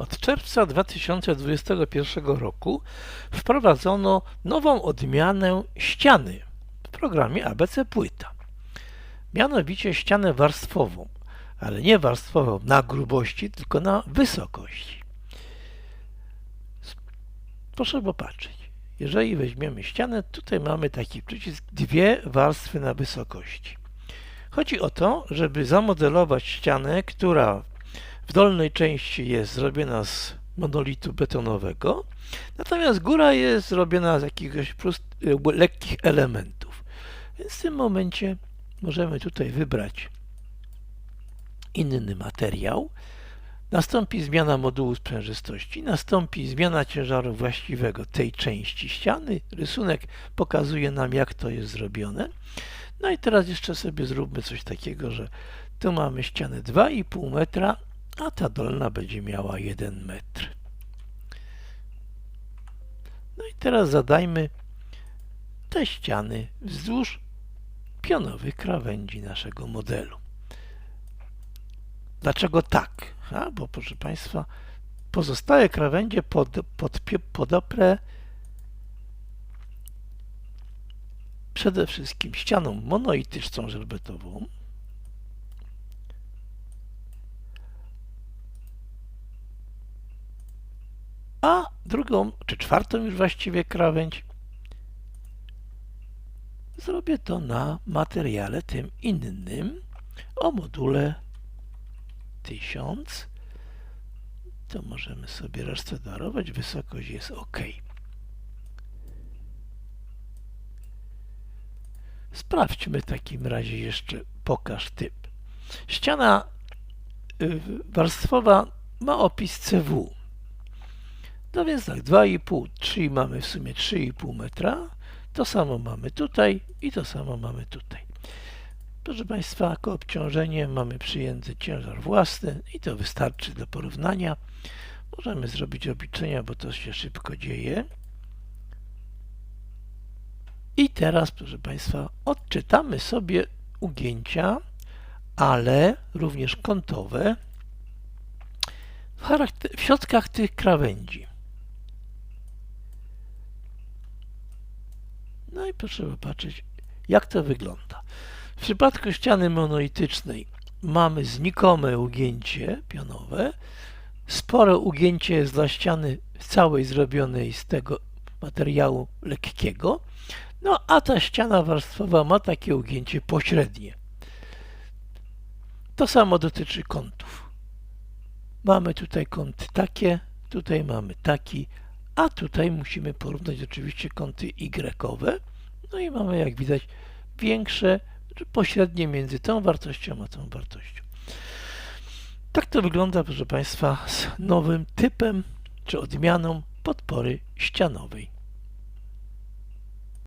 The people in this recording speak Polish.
Od czerwca 2021 roku wprowadzono nową odmianę ściany w programie ABC Płyta. Mianowicie ścianę warstwową, ale nie warstwową na grubości, tylko na wysokości. Proszę popatrzeć. Jeżeli weźmiemy ścianę, tutaj mamy taki przycisk dwie warstwy na wysokości. Chodzi o to, żeby zamodelować ścianę, która w dolnej części jest zrobiona z monolitu betonowego, natomiast góra jest zrobiona z jakiegoś prost, lekkich elementów. Więc w tym momencie możemy tutaj wybrać inny materiał. Nastąpi zmiana modułu sprzężystości, nastąpi zmiana ciężaru właściwego tej części ściany. Rysunek pokazuje nam, jak to jest zrobione. No i teraz jeszcze sobie zróbmy coś takiego, że tu mamy ścianę 2,5 metra, a ta dolna będzie miała 1 metr. No i teraz zadajmy te ściany wzdłuż pionowych krawędzi naszego modelu. Dlaczego tak? A, bo proszę Państwa, pozostałe krawędzie pod, pod, podoprę przede wszystkim ścianą monoityczną żelbetową, a drugą, czy czwartą już właściwie krawędź zrobię to na materiale tym innym o module 1000 to możemy sobie resztę darować, wysokość jest ok. Sprawdźmy w takim razie jeszcze pokaż typ. Ściana y, warstwowa ma opis CW. No więc tak, 2,5, 3 mamy w sumie 3,5 metra. To samo mamy tutaj i to samo mamy tutaj. Proszę Państwa, jako obciążenie mamy przyjęty ciężar własny i to wystarczy do porównania. Możemy zrobić obliczenia, bo to się szybko dzieje. I teraz, proszę Państwa, odczytamy sobie ugięcia, ale również kątowe w, w środkach tych krawędzi. No i proszę popatrzeć, jak to wygląda. W przypadku ściany monolitycznej mamy znikome ugięcie pionowe, spore ugięcie jest dla ściany całej zrobionej z tego materiału lekkiego, no a ta ściana warstwowa ma takie ugięcie pośrednie. To samo dotyczy kątów. Mamy tutaj kąty takie, tutaj mamy taki, a tutaj musimy porównać oczywiście kąty y. No i mamy, jak widać, większe, pośrednie między tą wartością a tą wartością. Tak to wygląda, proszę Państwa, z nowym typem czy odmianą podpory ścianowej.